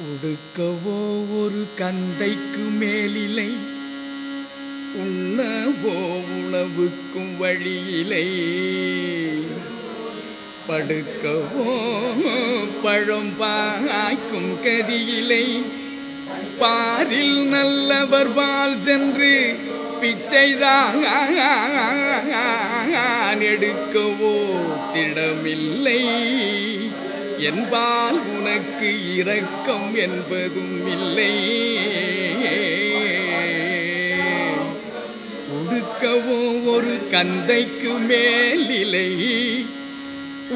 உடுக்கவோ ஒரு கந்தைக்கு மேலிலை உண்ணவோ உணவுக்கும் வழியிலை. படுக்கவோ பழம் பாய்க்கும் கதியிலை பாரில் நல்லவர் பால் சென்று பிச்சைதான் எடுக்கவோ திடமில்லை. என்பால் உனக்கு இரக்கம் என்பதும் இல்லை. உடுக்கவோ ஒரு கந்தைக்கு மேலிலை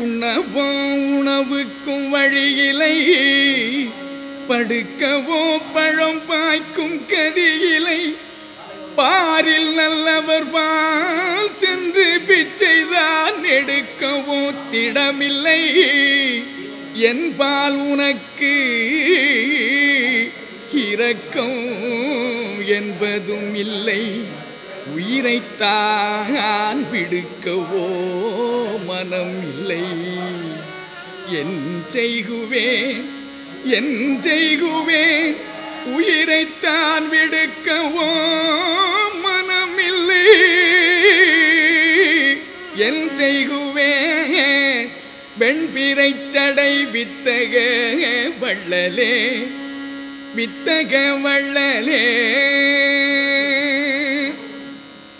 உணவோ உணவுக்கும் வழியிலை படுக்கவோ பழம் பாய்க்கும் கதியிலை பாரில் நல்லவர் பால் சென்று பிச்சைதான் எடுக்கவோ திடமில்லை. என்பால் உனக்கு இரக்கம் என்பதும் இல்லை. உயிரைத்தான் விடுக்கவோ மனம் இல்லை. என் செய்குவேன் என் செய்குவேன் உயிரைத்தான் விடுக்கவோ மனமில்லை என் செய்குவேன் வெண்பிரைச் சடை வித்தக வள்ளலே வித்தக வள்ளலே.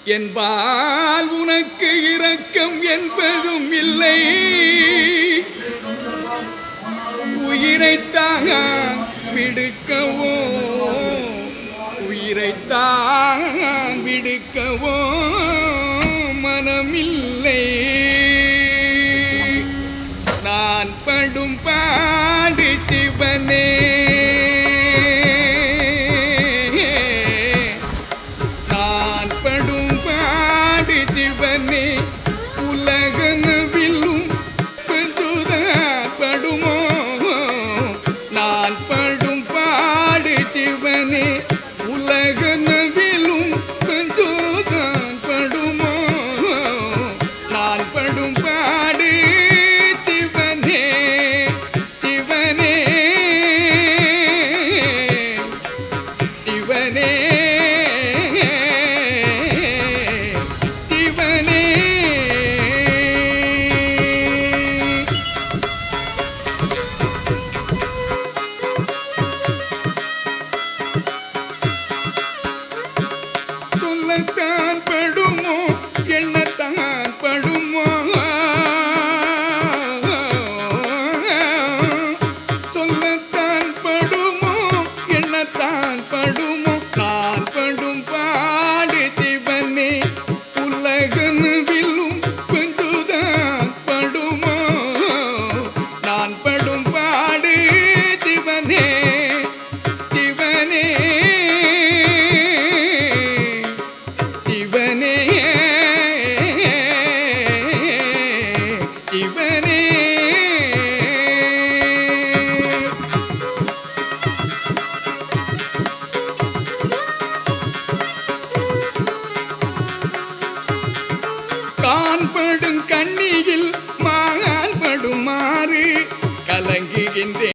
என்பால் உனக்கு இரக்கம் என்பதும் இல்லை. உயிரைத்தாக விடுக்கவோ? உயிரைத்தான் விடுக்கவோ? மனமில்லை. பாடி சிவனே நான் படும் பாடி சிவனே காண்படும் கண்ணியில் மாண்படுமாறு கலங்குகின்றேன்.